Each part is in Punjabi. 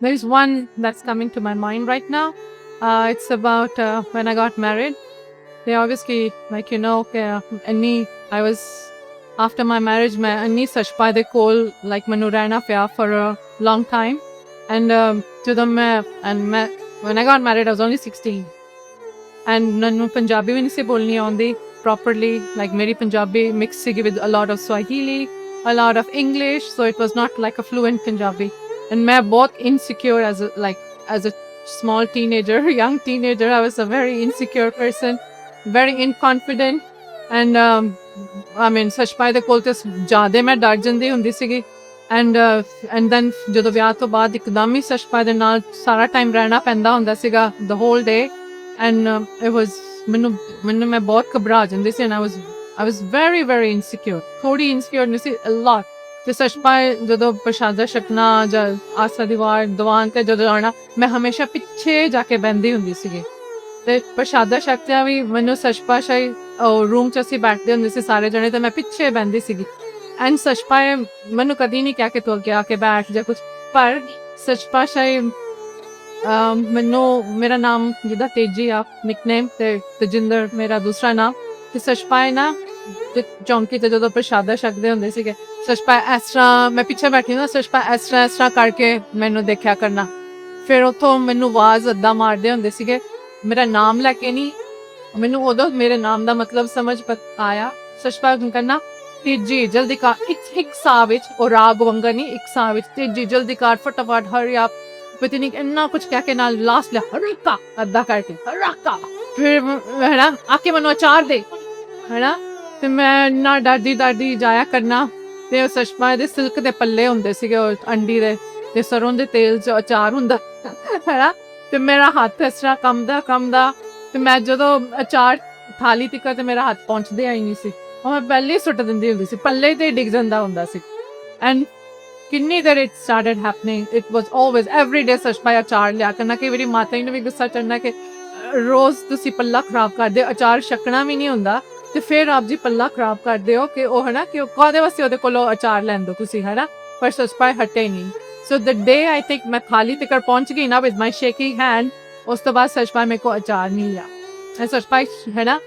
There is one that's coming to my mind right now. Uh, it's about uh, when I got married. They obviously, like you know, uh, any I was after my marriage, ਮੈਂ ਅੰਨੀ ਸਸ਼ਪਾ ਦੇ ਕੋਲ like ਮੈਨੂੰ ਰਹਿਣਾ ਪਿਆ for a long time. And um, ਜਦੋਂ ਮੈਂ and ਮੈਂ when I got married, I was only 16. And ਮੈਨੂੰ ਪੰਜਾਬੀ ਵੀ ਨਹੀਂ ਸੀ ਬੋਲਣੀ ਆਉਂਦੀ properly. Like ਮੇਰੀ Punjabi mixed C with a lot of Swahili, a lot of English, so it was not like a fluent Punjabi. And ਮੈਂ ਬਹੁਤ insecure as a like as a small teenager, young teenager. I was a very insecure person, very inconfident, and um, I mean ਸੱਚਪਾਈ ਦੇ ਕੋਲ ਤੇ ਜ਼ਿਆਦਾ ਮੈਂ ਡਰ ਜਾਂਦੀ ਹੁੰਦੀ ਸੀਗੀ ਐਂਡ ਐਂਡ ਦੈਨ ਜਦੋਂ ਵਿਆਹ ਤੋਂ ਬਾਅਦ ਇੱਕਦਮ ਹੀ ਸੱਚਪਾਈ ਦੇ ਨਾਲ ਸਾਰਾ ਟਾਈਮ ਰਹਿਣਾ ਪੈਂਦਾ ਹੁੰਦਾ ਸੀਗਾ the whole day and it was ਮੈਨੂੰ ਮੈਨੂੰ ਮੈਂ ਬਹੁਤ ਘਬਰਾ ਜਾਂਦੀ ਸੀ and I was I was very very insecure ਥੋੜੀ ਇਨਸਿਕਿਉਰ ਨਹੀਂ ਸੀ ਅ ਲੋਟ ਤੇ ਸੱਚਪਾਈ ਜਦੋਂ ਪ੍ਰਸ਼ਾਦਾ ਛਕਣਾ ਜਾਂ ਆਸਾ ਦੀਵਾਰ ਦੀਵਾਨ ਤੇ ਜਦੋਂ ਆਣਾ ਮੈਂ ਹਮੇਸ਼ਾ ਪਿੱਛੇ ਜਾ ਕੇ ਬੈੰਦੀ ਹੁੰਦੀ ਸੀਗੀ। ਤੇ ਪ੍ਰਸ਼ਾਦਾ ਛਕਦਿਆਂ ਵੀ ਮੈਨੂੰ ਸੱਚਪਾ ਸ਼ਾਈ ਰੂਮ ਚ ਅਸੀਂ ਬੈਠਦੇ ਹੁੰਦੇ ਸੀ ਸਾਰੇ ਜਣੇ, ਤੇ ਮੈਂ ਪਿੱਛੇ ਬੈੰਦੀ ਸੀਗੀ। ਐਂਡ ਸੱਚਪਾ ਮੈਨੂੰ ਕਦੀ ਨਹੀਂ ਕਿਹਾ ਕਿ ਤੂੰ ਅੱਗੇ ਆ ਕੇ ਬੈਠ ਜਾਂ ਕੁਝ ਪਰ ਸੱਚਪਾ ਸ਼ਾਈ ਮੈਨੂੰ, ਮੇਰਾ ਨਾਮ ਜਿਹਦਾ ਤੇਜੀ ਆ ਨਿਕਨੇਮ ਤੇ ਤਜਿੰਦਰ ਮੇਰਾ ਦੂਸਰਾ ਨਾਮ, ਤੇ ਸੱਚਪਾ ਨਾ ਚੌਂਕੀ ਤੇ ਜਦੋਂ ਪ੍ਰਸ਼ਾਦਾ ਛਕਦੇ ਹੁੰਦੇ ਸੀਗੇ ਸਸ਼ਪਾ ਇਸ ਤਰ੍ਹਾਂ ਮੈਂ ਪਿੱਛੇ ਬੈਠੀ ਨਾ ਸਸ਼ਪਾ ਇਸ ਤਰ੍ਹਾਂ ਇਸ ਤਰ੍ਹਾਂ ਕਰਕੇ ਮੈਨੂੰ ਦੇਖਿਆ ਕਰਨਾ। ਫਿਰ ਉਥੋਂ ਮੈਨੂੰ ਆਵਾਜ਼ ਅੱਦਾ ਮਾਰਦੇ ਹੁੰਦੇ ਸੀਗੇ, ਮੇਰਾ ਨਾਮ ਲੈ ਕੇ ਨਹੀਂ। ਮੈਨੂੰ ਉਦੋਂ ਮੇਰੇ ਨਾਮ ਦਾ ਮਤਲਬ ਸਮਝ ਆਇਆ। ਸੱਚਪਾ ਕਰਨਾ ਤੇਜੀ ਜਲਦੀ ਕਰ, ਇੱਕ ਇੱਕ ਸਾਹ ਵਿੱਚ, ਉਹ ਰਾਗ ਵੰਗਾ ਨਹੀਂ, ਇੱਕ ਸਾਹ ਵਿੱਚ, ਤੀਜੀ ਜਲਦੀ ਕਰ, ਫਟਾਫਟ ਹਰੀ ਆਪ ਪਤਾ ਨਹੀਂ ਇੰਨਾ ਕੁਝ ਕਹਿ ਕੇ ਨਾਲ ਲਾਸਟ ਲੈ ਹਰਕਾ ਅੱਦਾ ਕਰਕੇ ਹਰਕਾ ਫਿਰ ਹੈ ਆਕੇ ਮੈਨੂੰ ਅਚਾਰ ਦੇ ਹੈ ਤੇ ਮੈਂ ਨਾ ਡਰਦੀ ਡਰਦੀ ਜਾਇਆ ਕਰਨਾ। ਤੇ ਉਹ ਸਸ਼ਮਾ ਦੇ ਸਿਲਕ ਦੇ ਪੱਲੇ ਹੁੰਦੇ ਸੀਗੇ ਉਹ ਅੰਡੀ ਦੇ ਤੇ ਸਰੋਂ ਦੇ ਤੇਲ ਚ ਅਚਾਰ ਹੁੰਦਾ ਹੈ ਤੇ ਮੇਰਾ ਹੱਥ ਇਸ ਤਰ੍ਹਾਂ ਕੰਮਦਾ ਕੰਮਦਾ ਤੇ ਮੈਂ ਜਦੋਂ ਅਚਾਰ ਥਾਲੀ ਤੱਕ ਤੇ ਮੇਰਾ ਹੱਥ ਪਹੁੰਚਦੇ ਆਈ ਨਹੀਂ ਸੀ। ਉਹ ਮੈਂ ਪਹਿਲੇ ਸੁੱਟ ਦਿੰਦੀ ਹੁੰਦੀ ਸੀ ਪੱਲੇ ਤੇ ਡਿੱਗ ਜਾਂਦਾ ਹੁੰਦਾ ਸੀ। ਐਂਡ ਕਿੰਨੀ ਦੇਰ it started happening it was always every day ਸਚ ਅਚਾਰ ਲਿਆ ਕਰਨਾ ਕਿ ਮੇਰੀ ਮਾਤਾ ਜੀ ਨੂੰ ਵੀ ਗੁੱਸਾ ਚੜਨਾ ਕਿ ਰੋਜ਼ ਤੁਸੀਂ ਪੱਲਾ ਖਰਾਬ ਕਰਦੇ ਹੋ, ਅਚਾਰ ਛਕਣਾ ਵੀ ਨਹੀਂ ਹੁੰਦਾ। ਤੇ ਫਿਰ ਆਪ ਜੀ ਪੱਲਾ ਖਰਾਬ ਕਰਦੇ ਹੋ ਕਿ ਉਹ ਹਨਾ, ਕਿ ਉਹ ਕਾਦੇ ਵਾਸਤੇ ਉਹਦੇ ਕੋਲੋਂ ਅਚਾਰ ਲੈਂਦੋ ਤੁਸੀਂ, ਹਨਾ? ਪਰ ਸਚ ਹਟੇ ਨਹੀਂ। ਸੋ ਦ ਡੇ ਆਈ ਥਿੰਕ ਮੈਂ ਖਾਲੀ ਤੱਕ ਪਹੁੰਚ ਗਈ ਨਾ ਵਿਦ ਮਾਈ ਸ਼ੇਕਿੰਗ ਹੈਂਡ ਉਸ ਤੋਂ ਬਾਅਦ ਸਚ ਮੇਰੇ ਕੋ ਅਚਾਰ ਨਹੀਂ ਲਿਆ। ਐ ਸਚ ਬਾਈ ਹੈ ਨਾ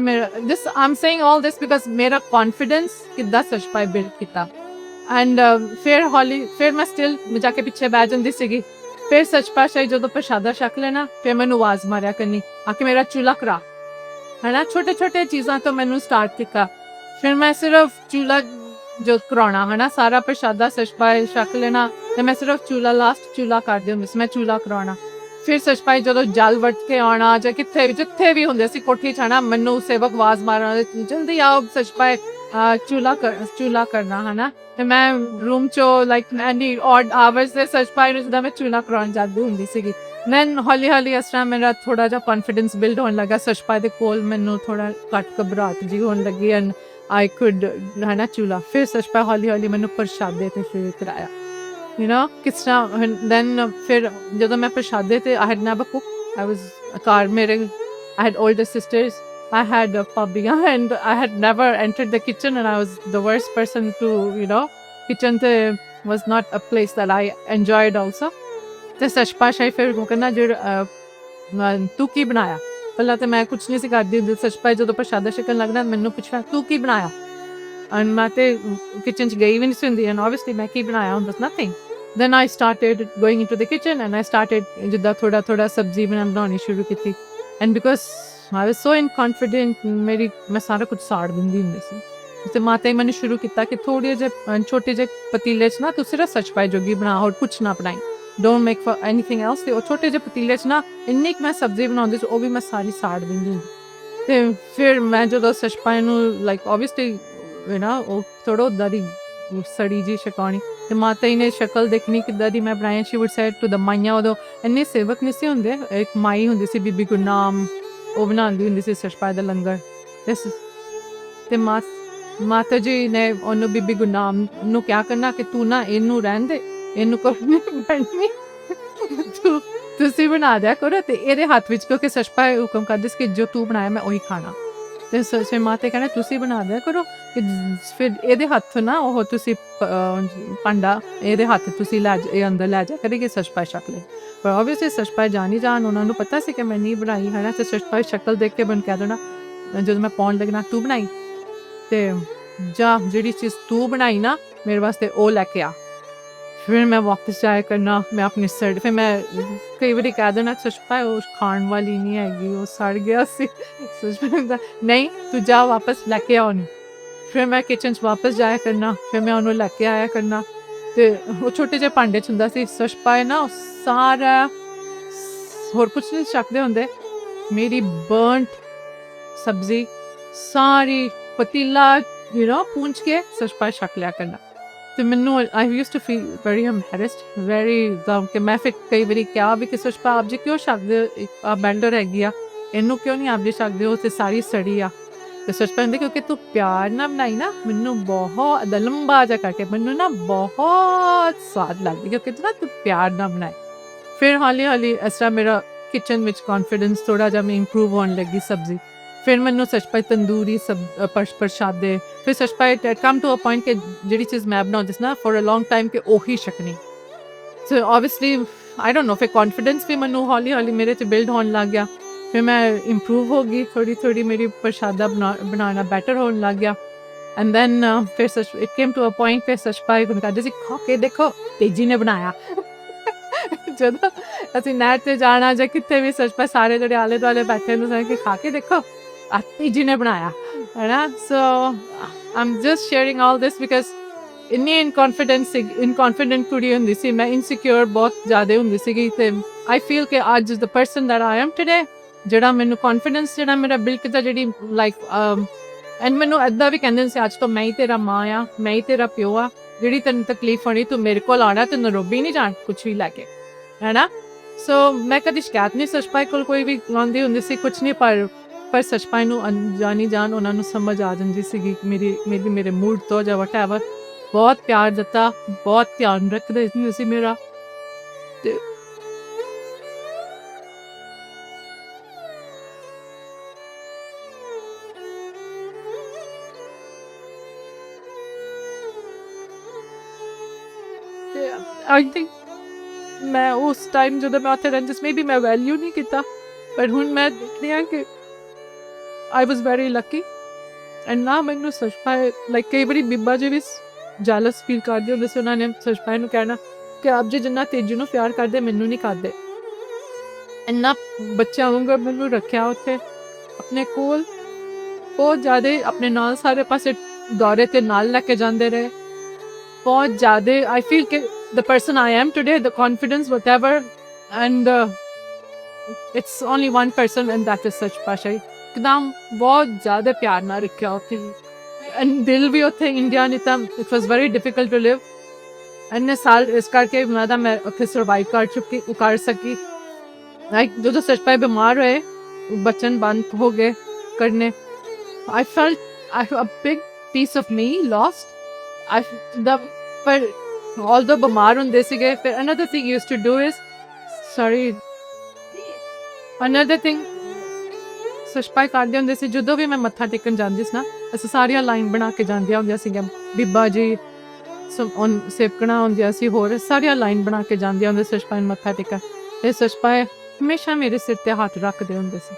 ਮੇਰਾ, this, i'm saying all this because ਮੇਰਾ confidence ਕਿੱਦਾਂ ਸਚਪਾਈ ਬਿਲਡ ਕੀਤਾ। ਐਂਡ ਫਿਰ ਹੌਲੀ, ਫਿਰ ਮੈਂ ਸਟਿਲ ਜਾ ਕੇ ਪਿੱਛੇ ਬਹਿ ਜਾਂਦੀ ਸੀਗੀ। ਫਿਰ ਸਚਪਾ ਸ਼ਾਈ ਜਦੋਂ ਪ੍ਰਸ਼ਾਦਾ ਛਕ ਲੈਣਾ, ਫਿਰ ਮੈਨੂੰ ਆਵਾਜ਼ ਮਾਰਿਆ ਕਰਨੀ ਆ ਕਿ ਮੇਰਾ ਚੂਲਾ ਕਰਾ ਹਨਾ ਛੋਟੇ ਛੋਟੇ ਚੀਜ਼ਾਂ ਤੋਂ ਮੈਨੂੰ ਸਟਾਰਟ ਕੀਤਾ ਫਿਰ ਮੈਂ ਸਿਰਫ ਚੂਲਾ ਜੋ ਕਰਾਉਣਾ ਹਨਾ ਸਾਰਾ ਪ੍ਰਸ਼ਾਦਾ ਸਚਪਾ ਛਕ ਲੈਣਾ ਤੇ ਮੈਂ ਸਿਰਫ ਚੂਲਾ ਲਾਸਟ ਚੂਲਾ ਕਰਦੀ ਹੁੰਦੀ ਸੀ ਮੈਂ ਚੂਲਾ ਕਰਾਉਣਾ ਫਿਰ ਸਸ਼ਪਾਈ ਜਦੋਂ ਜਲ ਵਟ ਕੇ ਆਉਣਾ ਜਾਂ ਕਿੱਥੇ ਵੀ ਜਿੱਥੇ ਵੀ ਹੁੰਦੇ ਸੀ ਕੋਠੀ ਛਾਣਾ ਮੈਨੂੰ ਸੇਵਕ ਆਵਾਜ਼ ਮਾਰਨਾ ਜਲਦੀ ਆਓ ਸਚਪਾਈ ਚੂਲਾ ਕਰ ਚੂਲਾ ਕਰਨਾ, ਹਨਾ? ਤੇ ਮੈਂ ਰੂਮ ਚੋਂ ਲਾਈਕ ਐਨੀ ਔਡ ਆਵਰਸ ਦੇ ਸਚਪਾਈ ਨੂੰ ਜਦੋਂ ਮੈਂ ਚੂਲਾ ਕਰਾਉਣ ਜਾਂਦੀ ਹੁੰਦੀ ਸੀਗੀ। ਦੈਨ ਹੌਲੀ ਹੌਲੀ ਇਸ ਤਰ੍ਹਾਂ ਮੇਰਾ ਥੋੜਾ ਜਿਹਾ ਕੌਨਫੀਡੈਂਸ ਬਿਲਡ ਹੋਣ ਲੱਗਾ ਸਚਪਾਈ ਦੇ ਕੋਲ ਮੈਨੂੰ ਥੋੜਾ ਘੱਟ ਘਬਰਾਹਟ ਜੀ ਹੋਣ ਲੱਗੀ ਐਂਡ ਆਈ ਕੁਡ ਹਨਾ ਚੂਲਾ ਫਿਰ ਸਚਪਾਈ ਹੌਲੀ ਹੌਲੀ ਮੈਨੂੰ ਪ੍ਰਸ਼ਾਦੇ ਤੇ ਸ਼ੁਰੂ ਕਰਾਇਆ। You know, ਕਿਸ ਤਰ੍ਹਾਂ then ਫਿਰ ਜਦੋਂ ਮੈਂ ਪ੍ਰਸ਼ਾਦੇ ਤੇ, I had never cooked, I was ਘਰ ਮੇਰੇ, I had older sisters I had a pabbiya and I had never entered the kitchen and I was the worst person to you know kitchen ਤੇ was not a place that I enjoyed also ਤੇ ਸਚਪਾ ਸ਼ਾਈ ਫਿਰ ਉਹ ਕਹਿੰਦਾ ਜਿਹੜਾ ਤੂੰ ਕੀ ਬਣਾਇਆ ਪਹਿਲਾਂ ਤੇ ਮੈਂ ਕੁਝ ਨਹੀਂ ਸੀ ਕਰਦੀ ਹੁੰਦੀ ਸਚਪਾ ਜਦੋਂ ਪ੍ਰਸ਼ਾਦਾ ਛਕਣ ਲੱਗਦਾ ਮੈਨੂੰ ਪੁੱਛਿਆ ਤੂੰ ਕੀ ਬਣਾਇਆ and ਮੈਂ ਤੇ ਕਿਚਨ ਚ ਗਈ ਵੀ ਨਹੀਂ ਸੀ ਹੁੰਦੀ and obviously ਮੈਂ ਕੀ ਬਣਾਇਆ ਹੁੰਦਾ nothing then I started going into the kitchen and I started ਜਿੱਦਾਂ ਥੋੜਾ ਥੋੜਾ ਸਬਜ਼ੀ ਬਣਾ ਬਣਾਉਣੀ ਸ਼ੁਰੂ ਕੀਤੀ and because ਆਈ ਵਾਸ ਸੋ ਇਨਕੌਨਫੀਡੈਂਟ ਮੇਰੀ ਮੈਂ ਸਾਰਾ ਕੁਝ ਸਾੜ ਦਿੰਦੀ ਹੁੰਦੀ ਸੀ ਤੇ ਮਾਤਾ ਹੀ ਮੈਨੂੰ ਸ਼ੁਰੂ ਕੀਤਾ ਕਿ ਥੋੜੇ ਜੇ ਛੋਟੇ ਜੇ ਪਤੀਲੇ 'ਚ ਨਾ ਤੂੰ ਸਿਰਫ ਸੱਚ ਪਾਈ ਜੋਗੀ ਬਣਾ ਹੋਰ ਕੁਝ ਨਾ ਬਣਾਈ don't make for anything else ਤੇ ਉਹ ਛੋਟੇ ਜੇ ਪਤੀਲੇ 'ਚ ਨਾ ਇੰਨੀ ਕਿ ਮੈਂ ਸਬਜ਼ੀ ਬਣਾਉਂਦੀ ਸੀ ਉਹ ਵੀ ਮੈਂ ਸਾਰੀ ਸਾੜ ਦਿੰਦੀ ਤੇ ਫਿਰ ਮੈਂ ਜਦੋਂ ਸੱਚ ਪਾਈ ਨੂੰ ਲਾਈਕ ਆਬਵੀਅਸਲੀ ਯੂ ਨਾ ਉਹ ਥੋੜੋ ਦਰੀ ਸੜੀ ਜੀ ਸ਼ਕਾਣੀ ਤੇ ਮਾਤਾ ਜੀ ਨੇ ਸ਼ਕਲ ਦੇਖਣੀ ਕਿੱਦਾਂ ਦੀ ਮੈਂ ਬਣਾਈ she would said to the ਮਾਈਆਂ ਉਹਦੋਂ ਇੰਨੇ ਸੇਵਕ ਨਹੀਂ ਸੀ ਹੁੰਦੇ ਇੱਕ ਮਾਈ ਹੁੰਦੀ ਸੀ ਬੀਬੀ ਗੁਰਨਾਮ ਉਹ ਬਣਾਉਂਦੀ ਹੁੰਦੀ ਸੀ ਸਸ਼ਪਾਈ ਦਾ ਲੰਗਰ। ਤੇ ਤੇ ਮਾਤ ਮਾਤਾ ਜੀ ਨੇ ਉਹਨੂੰ ਬੀਬੀ ਗੁਰਨਾਮ ਨੂੰ ਕਿਹਾ ਕਰਨਾ ਕਿ ਤੂੰ ਨਾ ਇਹਨੂੰ ਰਹਿਣ ਦੇ, ਇਹਨੂੰ ਕੋਈ ਨਹੀਂ ਬਣਨੀ। ਤੂੰ, ਤੁਸੀਂ ਬਣਾ ਦਿਆ ਕਰੋ ਤੇ ਇਹਦੇ ਹੱਥ ਵਿੱਚ ਕਿਉਂਕਿ ਸਸ਼ਪਾਈ ਹੁਕਮ ਕਰਦੀ ਸੀ ਕਿ ਜੋ ਤੂੰ ਬਣਾਇਆ ਮੈਂ ਉਹੀ ਖਾਣਾ। ਤੇ ਸੱਚੇ ਮਾਤੇ ਕਹਿੰਦਾ, ਤੁਸੀਂ ਬਣਾ ਦਿਆ ਕਰੋ ਕਿ ਫਿਰ ਇਹਦੇ ਹੱਥ ਨਾ ਉਹ ਤੁਸੀਂ ਪ- ਭਾਂਡਾ ਇਹਦੇ ਹੱਥ ਤੁਸੀਂ ਲੈ ਜਾ- ਇਹ ਅੰਦਰ ਲੈ ਜਾ ਕਰੇਗੇ ਸਚਪਾਈ ਸ਼ਕਲ ਪਰ ਆਬਵੀਅਸਲੀ ਸਚਪਾਈ ਜਾਣੀ ਜਾਣ, ਉਹਨਾਂ ਨੂੰ ਪਤਾ ਸੀ ਕਿ ਮੈਂ ਨਹੀਂ ਬਣਾਈ ਹੈ ਨਾ ਤੇ ਸਚਪਾਈ ਸ਼ਕਲ ਦੇਖ ਕੇ ਬਣ ਕਹਿ ਦੇਣਾ, ਜਦੋਂ ਮੈਂ ਪਾਉਣ ਲੱਗਣਾ, ਤੂੰ ਬਣਾਈ? ਤੇ ਜਾ ਜਿਹੜੀ ਚੀਜ਼ ਤੂੰ ਬਣਾਈ ਨਾ, ਮੇਰੇ ਵਾਸਤੇ ਉਹ ਲੈ ਕੇ ਆ। ਫਿਰ ਮੈਂ ਵਾਪਸ ਜਾਇਆ ਕਰਨਾ ਮੈਂ ਆਪਣੀ ਸੜ ਫਿਰ ਮੈਂ ਕਈ ਵਾਰੀ ਕਹਿ ਦੇਣਾ ਸਚਪਾਈ ਉਹ ਖਾਣ ਵਾਲੀ ਨਹੀਂ ਹੈਗੀ ਉਹ ਸੜ ਗਿਆ ਸੀ ਸਚਪਾਈ ਨਹੀਂ ਤੂੰ ਜਾ ਵਾਪਸ ਲੈ ਕੇ ਆ ਉਹਨੂੰ ਫਿਰ ਮੈਂ ਕਿਚਨ 'ਚ ਵਾਪਸ ਜਾਇਆ ਕਰਨਾ ਫਿਰ ਮੈਂ ਉਹਨੂੰ ਲੈ ਕੇ ਆਇਆ ਕਰਨਾ ਤੇ ਉਹ ਛੋਟੇ ਜਿਹੇ ਭਾਂਡੇ 'ਚ ਹੁੰਦਾ ਸੀ ਸਚਪਾਈ ਨਾ ਉਹ ਸਾਰਾ ਹੋਰ ਕੁਝ ਨਹੀਂ ਚੱਕਦੇ ਹੁੰਦੇ ਮੇਰੀ ਬਰਨਟ ਸਬਜ਼ੀ ਸਾਰੀ ਪਤੀਲਾ ਯੂ نو ਪੂੰਝ ਕੇ ਸਚਪਾਈ ਛਕ ਲਿਆ ਕਰਨਾ ਤੇ ਮੈਨੂੰ I used to feel very embarrassed very ਕਿ ਮੈਂ ਫਿਰ ਕਈ ਵਾਰੀ ਕਿਹਾ ਵੀ ਕਿ ਸਚਪਾ ਆਪ ਜੀ ਕਿਉਂ ਛਕਦੇ ਆ ਬੈਂਡਰ ਹੈਗੀ ਆ? ਇਹਨੂੰ ਕਿਉਂ ਨਹੀਂ ਆਪ ਜੀ ਛਕਦੇ ਹੋ ਤੇ ਸਾਰੀ ਸੜੀ ਆ। ਤੇ ਸੱਚ ਕਹਿੰਦੇ, ਕਿਉਂਕਿ ਤੂੰ ਪਿਆਰ ਨਾਲ ਬਣਾਈ ਨਾ, ਮੈਨੂੰ ਬਹੁਤ ਲੰਬਾ ਜਾ ਕਰਕੇ, ਮੈਨੂੰ ਨਾ ਬਹੁਤ ਸਵਾਦ ਲੱਗਦੀ, ਕਿਉਂਕਿ ਤੂੰ ਨਾ, ਤੂੰ ਪਿਆਰ ਨਾਲ ਬਣਾਈ। ਫਿਰ ਹੌਲੀ ਹੌਲੀ ਇਸ ਤਰ੍ਹਾਂ ਮੇਰਾ ਕਿਚਨ ਵਿੱਚ ਕੌਨਫੀਡੈਂਸ ਥੋੜਾ ਜਿਹਾ ਮੈਂ ਇੰਪਰੂਵ ਹੋਣ ਲੱਗੀ ਸਬਜ਼ੀ। ਫਿਰ ਮੈਨੂੰ ਸੱਚ ਤੰਦੂਰੀ ਸਬ ਪਰਸ਼ ਪ੍ਰਸ਼ਾਦੇ ਫਿਰ ਸੱਚ ਪਾਈ ਕਮ ਟੂ ਅ ਪੁਆਇੰਟ ਕਿ ਜਿਹੜੀ ਚੀਜ਼ ਮੈਂ ਬਣਾਉਂਦੀ ਸੀ ਨਾ ਫॉर ਅ ਲੌਂਗ ਟਾਈਮ ਕਿ ਉਹੀ ਛਕਣੀ ਸੋ ਆਬਵੀਅਸਲੀ ਆਈ ਡੋਨਟ ਨੋ ਫਿਰ ਕੌਨਫੀਡੈਂਸ ਵੀ ਮੈਨੂੰ ਹੌਲੀ ਹੌਲੀ ਮੇਰੇ ਤੇ ਬਿਲਡ ਹੋਣ ਲੱਗ ਗਿਆ ਫਿਰ ਮੈਂ ਇੰਪਰੂਵ ਹੋ ਗਈ ਥੋੜੀ ਥੋੜੀ ਮੇਰੀ ਪ੍ਰਸ਼ਾਦਾ ਬਣਾ- ਬਣਾਉਣਾ ਬੈਟਰ ਹੋਣ ਲੱਗ ਗਿਆ ਐਂਡ ਦੈਨ ਫਿਰ ਸੱਚ it came to a point ਫਿਰ ਸੱਚ ਪਾਈ ਕਹਿੰਦੇ ਸੀ ਖਾ ਕੇ ਦੇਖੋ ਤੇਜੀ ਨੇ ਬਣਾਇਆ ਜਦੋਂ ਅਸੀਂ ਨਹਿਰ ਤੇ ਜਾਣਾ ਜਾਂ ਕਿੱਥੇ ਵੀ ਸੱਚਪਾ ਸਾਰੇ ਜਿਹੜੇ ਆਲੇ ਦੁਆਲੇ ਬੈਠੇ ਨੂੰ ਸਾਰੇ ਕਿ ਖਾ ਕੇ ਦੇਖੋ ਆ ਤੇਜੀ ਨੇ ਬਣਾਇਆ ਹੈ so um just sharing all this because ਇੰਨੀ ਇਨਕੌਨਫੀਡੈਂਸ ਇਨਕੌਨਫੀਡੈਂਟ ਕੁੜੀ ਹੁੰਦੀ ਸੀ, ਮੈਂ ਇਨਸਿਕਿਉਰ ਬਹੁਤ ਜ਼ਿਆਦਾ ਹੁੰਦੀ ਸੀਗੀ ਤੇ ਆਈ ਫੀਲ ਕਿ ਅੱਜ the person that I am today ਜਿਹੜਾ ਮੈਨੂੰ ਕੌਨਫੀਡੈਂਸ ਜਿਹੜਾ ਮੇਰਾ ਬਿਲਡ ਕੀਤਾ ਜਿਹੜੀ ਲਾਈਕ ਐਂਡ um, ਮੈਨੂੰ ਐਦਾਂ ਵੀ ਕਹਿੰਦੇ ਸੀ, ਅੱਜ ਤੋਂ ਮੈਂ ਹੀ ਤੇਰਾ ਮਾਂ ਆ, ਮੈਂ ਹੀ ਤੇਰਾ ਪਿਓ ਆ, ਜਿਹੜੀ ਤੈਨੂੰ ਤਕਲੀਫ ਹੋਣੀ, ਤੂੰ ਮੇਰੇ ਕੋਲ ਆਣਾ ਤੇ ਨਰੋਬੀ ਨਹੀਂ ਜਾਣ ਕੁਝ ਵੀ ਲੈ ਕੇ, ਹੈਨਾ? ਸੋ ਮੈਂ ਕਦੀ ਸ਼ਿਕਾਇਤ ਨਹੀਂ ਸਚਪਾਈ ਕੋਲ ਕੋਈ ਵੀ ਲਾਉਂਦੀ ਹੁੰਦੀ ਸੀ ਕੁਝ ਨਹੀਂ, ਪਰ ਪਰ ਸੱਚਪਾਈ ਨੂੰ ਅਣਜਾਣੀ ਜਾਣ ਉਹਨਾਂ ਨੂੰ ਸਮਝ ਆ ਜਾਂਦੀ ਸੀਗੀ ਕਿ ਮੇਰੀ ਮੇਰੀ, ਮੇਰੇ ਮੂਡ ਤੋਂ ਜਾਂ ਵਟਐਵਰ ਬਹੁਤ ਪਿਆਰ ਦਿੱਤਾ, ਬਹੁਤ ਧਿਆਨ ਰੱਖਦੇ ਸੀ ਅਸੀਂ ਮੇਰਾ। ਤੇ ਆਈ ਥਿੰਕ ਮੈਂ ਉਸ ਟਾਈਮ ਜਦੋਂ ਮੈਂ ਉੱਥੇ ਰਹਿੰਦੀ ਸੀ ਮੇਬੀ ਮੈਂ ਵੈਲਿਊ ਨਹੀਂ ਕੀਤਾ ਪਰ ਹੁਣ ਮੈਂ ਦੇਖਦੀ ਹਾਂ ਕਿ I was very lucky and ਨਾ ਮੈਨੂੰ ਸਚਪਾਈ ਲਾਈਕ ਕਈ ਵਾਰੀ ਬੀਬਾ ਜੀ ਵੀ ਜੈਲਸ ਫੀਲ ਕਰਦੇ ਹੁੰਦੇ ਸੀ ਉਹਨਾਂ ਨੇ ਸਚਪਾਈ ਨੂੰ ਕਹਿਣਾ ਕਿ ਆਪ ਜੀ ਜਿੰਨਾ ਤੇਜੀ ਨੂੰ ਪਿਆਰ ਕਰਦੇ ਮੈਨੂੰ ਨਹੀਂ ਕਰਦੇ। ਇੰਨਾ ਬੱਚਾ ਵਾਂਗੂ ਮੈਨੂੰ ਰੱਖਿਆ ਉੱਥੇ ਆਪਣੇ ਕੋਲ। ਬਹੁਤ ਜ਼ਿਆਦਾ ਆਪਣੇ ਨਾਲ ਸਾਰੇ ਪਾਸੇ ਦੌਰੇ ਤੇ ਨਾਲ ਲੈ ਕੇ ਜਾਂਦੇ ਰਹੇ। ਬਹੁਤ ਜ਼ਿਆਦਾ ਆਈ ਫੀਲ ਕਿ the person I am today, the confidence, whatever, and uh, it's only one person, and that is Sach Pasha. ਇੱਕਦਮ ਬਹੁਤ ਜ਼ਿਆਦਾ ਪਿਆਰ ਨਾਲ ਰੱਖਿਆ ਉੱਥੇ ਐਂਡ ਦਿਲ ਵੀ ਉੱਥੇ ਇੰਡੀਆ ਨੇ ਤਾਂ it was very difficult to live ਐਨੇ ਸਾਲ ਇਸ ਕਰਕੇ ਮੈਂ ਤਾਂ ਮੈਂ ਉੱਥੇ ਸਰਵਾਈਵ ਕਰ ਚੁੱਕੀ ਕਰ ਸਕੀ ਲਾਈਕ ਜਦੋਂ ਸੱਚ ਪਾਈ ਬਿਮਾਰ ਹੋਏ ਬਚਨ ਬੰਦ ਹੋ ਗਏ ਕਰਨੇ I felt I a big piece of me lost. I the ਪਰ although ਬਿਮਾਰ ਹੁੰਦੇ ਸੀਗੇ ਫਿਰ another thing used to do is, sorry, another thing ਸਸ਼ਪਾਈ ਕਰਦੇ ਹੁੰਦੇ ਸੀ ਜਦੋਂ ਵੀ ਮੈਂ ਮੱਥਾ ਟੇਕਣ ਜਾਂਦੀ ਸੀ ਨਾ ਅਸੀਂ ਸਾਰੀਆਂ ਲਾਈਨ ਬਣਾ ਕੇ ਜਾਂਦੀਆਂ ਹੁੰਦੀਆਂ ਸੀਗੀਆਂ ਬੀਬਾ ਜੀ ਸੋਨ ਸੇਵਕਣਾ ਹੁੰਦੀਆਂ ਸੀ ਹੋਰ ਸਾਰੀਆਂ ਲਾਈਨ ਬਣਾ ਕੇ ਜਾਂਦੀਆਂ ਹੁੰਦੇ ਸਸ਼ਪਾਈ ਮੱਥਾ ਟੇਕਾ ਤੇ ਸਸ਼ਪਾਈ ਹਮੇਸ਼ਾ ਮੇਰੇ ਸਿਰ ਤੇ ਹੱਥ ਰੱਖਦੇ ਹੁੰਦੇ ਸੀ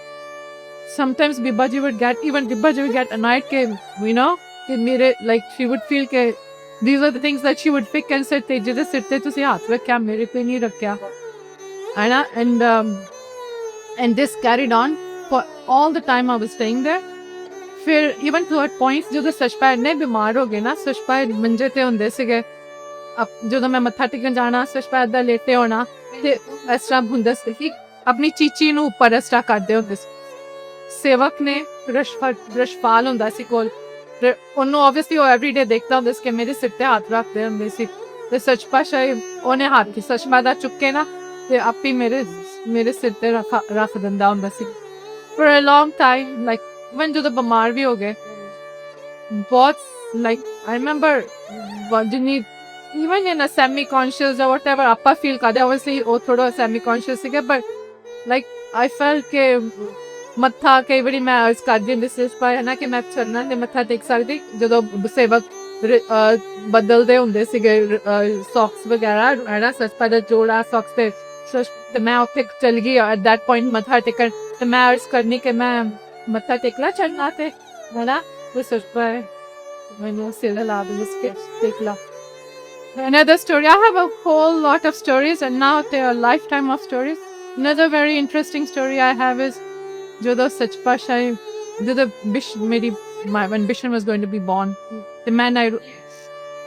ਸਮਟਾਈਮਸ ਬੀਬਾ ਜੀ ਵੁੱਡ ਗੈਟ ਇਵਨ ਬੀਬਾ ਜੀ ਵੁੱਡ ਗੈਟ ਅਨਾਈਟ ਕੇ ਯੂ نو ਕਿ ਮੇਰੇ like she would feel K these are the things that she would pick and say ਤੇ ਜਿਹਦੇ ਸਿਰ ਤੇ ਤੁਸੀਂ ਹੱਥ ਰੱਖਿਆ ਮੇਰੇ ਤੇ ਨਹੀਂ ਰੱਖਿਆ and and and this carried on for all the time I was staying there. ਫਿਰ even to a point ਜਦੋਂ ਸਸ਼ਪਾ ਨੇ ਬਿਮਾਰ ਹੋ ਗਏ ਨਾ ਸਸ਼ਪਾ ਮੰਜੇ ਤੇ ਹੁੰਦੇ ਸੀਗੇ ਜਦੋਂ ਮੈਂ ਮੱਥਾ ਟੇਕਣ ਜਾਣਾ ਸਸ਼ਪਾ ਦਾ ਲੇਟੇ ਹੋਣਾ ਤੇ ਇਸ ਤਰ੍ਹਾਂ ਹੁੰਦਾ ਸੀ ਕਿ ਆਪਣੀ ਚੀਚੀ ਨੂੰ ਉੱਪਰ ਇਸ ਕਰਦੇ ਹੁੰਦੇ ਸੀ ਸੇਵਕ ਨੇ ਰਸ਼ਫਾ ਰਸ਼ਪਾਲ ਹੁੰਦਾ ਸੀ ਕੋਲ ਤੇ ਉਹਨੂੰ ਆਬਵੀਅਸਲੀ ਉਹ ਐਵਰੀਡੇ ਦੇਖਦਾ ਹੁੰਦਾ ਸੀ ਕਿ ਮੇਰੇ ਸਿਰ ਤੇ ਹੱਥ ਰੱਖਦੇ ਹੁੰਦੇ ਸੀ ਤੇ ਸੱਚ ਪਾਸ਼ਾ ਉਹਨੇ ਹੱਥ ਕੀ ਸਚਮਾ ਦਾ ਚੁੱਕੇ ਨਾ ਤੇ ਆਪੀ ਮੇਰੇ ਮੇਰੇ ਸਿਰ ਤੇ ਰੱਖ ਰੱਖ ਦਿੰਦਾ ਹੁੰਦਾ ਸੀ for a long time like when ਜਦੋਂ ਬਿਮਾਰ ਵੀ ਹੋ ਗਏ ਬਹੁਤ like I remember ਜਿੰਨੀ even in a semi conscious or whatever ਆਪਾਂ ਫੀਲ ਕਰਦੇ obviously ਉਹ ਥੋੜਾ semi conscious ਸੀਗਾ but like I felt ਕਿ ਮੱਥਾ ਕਈ ਵਾਰੀ ਮੈਂ ਅਰਜ਼ ਕਰਦੀ ਹੁੰਦੀ ਸੀ ਪਰ ਹੈ ਨਾ ਕਿ ਮੈਂ ਚਰਨਾਂ ਤੇ ਮੱਥਾ ਟੇਕ ਸਕਦੀ ਜਦੋਂ ਸੇਵਕ ਰ- ਅਹ ਬਦਲਦੇ ਹੁੰਦੇ ਸੀਗੇ ਸੌਕਸ ਵਗੈਰਾ ਹੈ ਨਾ ਸੱਚ ਪਰ ਜੋੜਾ ਸੌਕਸ ਤੇ So, मैं उठ चल गई एट दैट पॉइंट मत्था टेकन तो मैं अर्ज करनी कि मैं टेकला चढ़ना थे बोला वो सोच पर मैंने सिला ला दी उसके टेकला Another story. I have a whole lot of stories, and now they are a lifetime of stories. Another very interesting story I have is Jodo Sachpashai, Jodo Bish, मेरी my, when Bishan was going to be born, the man I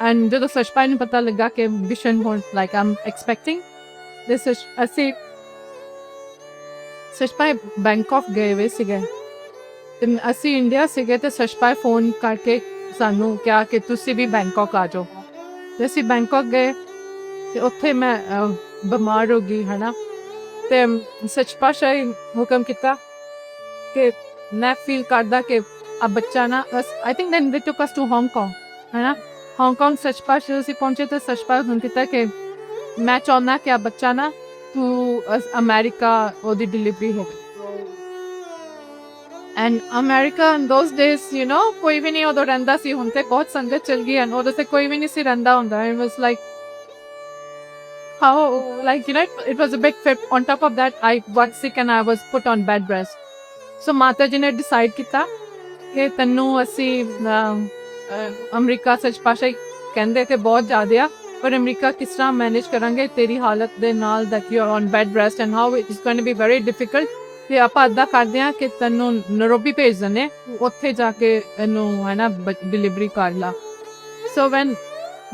and Jodo Sachpashai ने पता लगा कि Bishan was like I'm expecting. This is ਅਸੀਂ ਸੱਚ ਪਾਸ਼ਾਹੀ ਬੈਂਕਾਕ ਗਏ ਵੇ ਸੀਗੇ। ਤੇ ਅਸੀਂ ਇੰਡੀਆ ਸੀਗੇ ਤੇ ਸੱਚ ਪਾਸ਼ਾਹੀ ਫੋਨ ਕਰਕੇ ਸਾਨੂੰ ਕਿਹਾ ਕਿ ਤੁਸੀਂ ਵੀ ਬੈਂਕਾਕ ਆ ਜਾਓ। ਤੇ ਅਸੀਂ ਬੈਂਕਾਕ ਗਏ, ਤੇ ਉੱਥੇ ਮੈਂ ਬਿਮਾਰ ਹੋ ਗਈ, ਹਨਾ। ਤੇ ਸੱਚ ਪਾਸ਼ਾਹੀ ਹੁਕਮ ਕੀਤਾ ਕਿ ਮੈਂ ਫੀਲ ਕਰਦਾ ਕਿ ਆ ਬੱਚਾ ਨਾ ਅਸ ਆਈ think then they took us to Hong Kong ਹੈ ਨਾ ਹਾਂਗਕਾਂਗ ਸੱਚ ਪਾਸ਼ਾਹੀ ਅਸੀਂ ਪਹੁੰਚੇ ਤੇ ਸੱਚ ਪਾਸ਼ਾਹੀ ਹੁਕਮ ਕੀਤਾ ਕਿ ਮੈਂ ਚਾਹੁੰਦਾ ਕਿ ਆ ਬੱਚਾ ਨਾ ਤੂੰ ਅਸ- ਅਮਰੀਕਾ ਉਹਦੀ ਡਿਲੀਵਰੀ ਹੋ। And America in those days you know ਕੋਈ ਵੀ ਨਹੀਂ ਉਦੋਂ ਰਹਿੰਦਾ ਸੀ ਹੁਣ ਤੇ ਬਹੁਤ ਸੰਗਤ ਚੱਲ ਗਈ ਹਨ ਉਦੋਂ ਤੇ ਕੋਈ ਵੀ ਨਹੀਂ ਸੀ ਰਹਿੰਦਾ ਹੁੰਦਾ। It was like how like you know it, it was a big trip on top of that i got sick and i was put on bed rest. So ਮਾਤਾ ਜੀ ਨੇ ਡਿਸਾਈਡ ਕੀਤਾ ਕਿ ਤੈਨੂੰ ਅਸੀਂ ਅਮਰੀਕਾ ਸੱਚ ਪਾਸ਼ਾ ਕਹਿੰਦੇ ਤੇ ਬਹੁਤ ਜ਼ਿਆਦਾ ਆ। ਪਰ ਅਮਰੀਕਾ ਕਿਸ ਤਰ੍ਹਾਂ ਮੈਨੇਜ ਕਰਾਂਗੇ, ਤੇਰੀ ਹਾਲਤ ਦੇ ਨਾਲ that you are on bed rest and how it is going to be very difficult ਤੇ ਆਪਾਂ ਅੱਦਾ ਕਰਦੇ ਆ ਕਿ ਤੈਨੂੰ ਨਰੋਬੀ ਭੇਜ ਦਿੰਦੇ ਉੱਥੇ ਜਾ ਕੇ ਇਹਨੂੰ ਹੈ ਨਾ ਡਿਲੀਵਰੀ ਕਰ ਲਾ। So when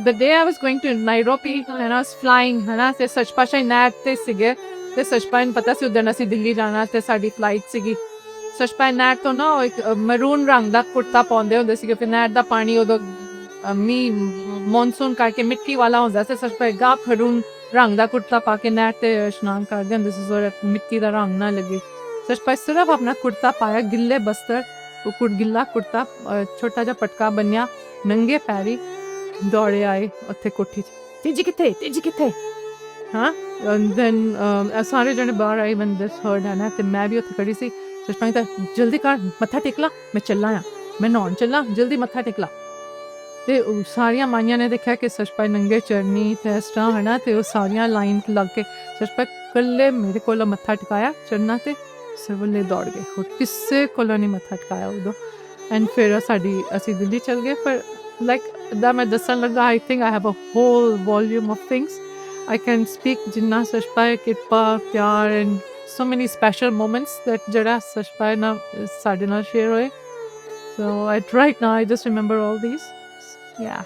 the day I was going to Nairobi and I was flying ਹਨਾ ਤੇ ਸਚਪਾਸ਼ਾ ਨੈਟ ਤੇ ਸੀਗੇ, ਤੇ ਸਚਪਾ ਨੂੰ ਪਤਾ ਸੀ ਉਦੋਂ ਅਸੀਂ ਦਿੱਲੀ ਜਾਣਾ ਤੇ ਸਾਡੀ ਫਲਾਈਟ ਸੀਗੀ। ਸਚਪਾ ਨੈਟ ਤੋਂ ਨਾ ਇੱਕ ਮਰੂਨ ਰੰਗ ਦਾ ਕੁੜਤਾ ਪਾਉਂਦੇ ਹੁੰਦੇ ਸੀਗੇ, ਫਿਰ ਨੈਟ ਦਾ ਪਾਣੀ ਉਦੋਂ ਮੀਂਹ ਮੌਨਸੂਨ ਕਰਕੇ ਮਿੱਟੀ ਵਾਲਾ ਹੁੰਦਾ ਸੀ ਸਚਪਾ ਗਾ ਮਰੂਨ ਰੰਗ ਦਾ ਕੁੜਤਾ ਪਾ ਕੇ ਨੈਟ ਤੇ ਇਸ਼ਨਾਨ ਕਰਦੇ ਹੁੰਦੇ ਸੀ that ਮਿੱਟੀ ਦਾ ਰੰਗ ਨਾ ਲੱਗੇ। ਸਚਪਾ ਸਿਰਫ ਆਪਣਾ ਕੁੜਤਾ ਪਾਇਆ ਗਿੱਲੇ ਬਸਤਰ ਉਹ ਕੁੜ ਗਿੱਲਾ ਕੁੜਤਾ ਛੋਟਾ ਜਿਹਾ ਪਟਕਾ ਬੰਨਿਆ ਨੰਗੇ ਪੈਰੀ ਦੌੜੇ ਆਏ ਉੱਥੇ ਕੋਠੀ 'ਚ। ਤੇਜੀ ਕਿੱਥੇ? ਤੇਜੀ ਕਿੱਥੇ? ਹਾਂ ਐਂਡ ਦੈਨ ਸਾਰੇ ਜਣੇ ਬਾਹਰ ਆਏ when this heard ਹੈ ਨਾ ਤੇ ਮੈਂ ਵੀ ਉੱਥੇ ਖੜੀ ਸੀ। ਸਚਪਾਈ ਤਾਂ ਜਲਦੀ ਕਰ ਮੱਥਾ ਟੇਕ ਲਾ ਮੈਂ ਚੱਲਾਂ ਆ। ਮੈਂ ਨਹਾਉਣ ਚੱਲਾਂ ਜਲਦੀ ਮੱਥਾ ਟੇਕ ਲਾ। ਤੇ ਸਾਰੀਆਂ ਮਾਈਆਂ ਨੇ ਦੇਖਿਆ ਕਿ ਸਚਪਾਈ ਨੰਗੇ ਚਰਨੀ ਤੇ ਇਸ ਤਰ੍ਹਾਂ ਹੈ ਨਾ ਤੇ ਉਹ ਸਾਰੀਆਂ ਲਾਈਨ ਲੱਗ ਕੇ ਸਚਪਾਈ ਕੱਲੇ ਮੇਰੇ ਕੋਲ ਮੱਥਾ ਟਿਕਾਇਆ ਚਰਨਾਂ ਤੇ ਸਰਵਲੇ ਦੌੜ ਗਏ। ਹੋਰ ਕਿਸੇ ਕੋਲ ਨਹੀਂ ਮੱਥਾ ਟਿਕਾਇਆ ਉਦੋਂ। ਐਂਡ ਫਿਰ ਸਾਡੀ, ਅਸੀਂ ਦਿੱਲੀ ਚਲ ਗਏ, ਪਰ ਲਾਈਕ that ਮੈਂ ਦੱਸਣ ਲੱਗਾ I think I have a whole volume of things I can speak ਜਿੰਨਾ ਸਚਪਾਈ ਕਿਰਪਾ, ਪਿਆਰ and so many special moments that ਜਿਹੜਾ ਸਚਪਾਈ ਨਾਲ, ਸਾਡੇ ਨਾਲ ਸ਼ੇਅਰ ਹੋਏ। So at right now, I just remember all these yeah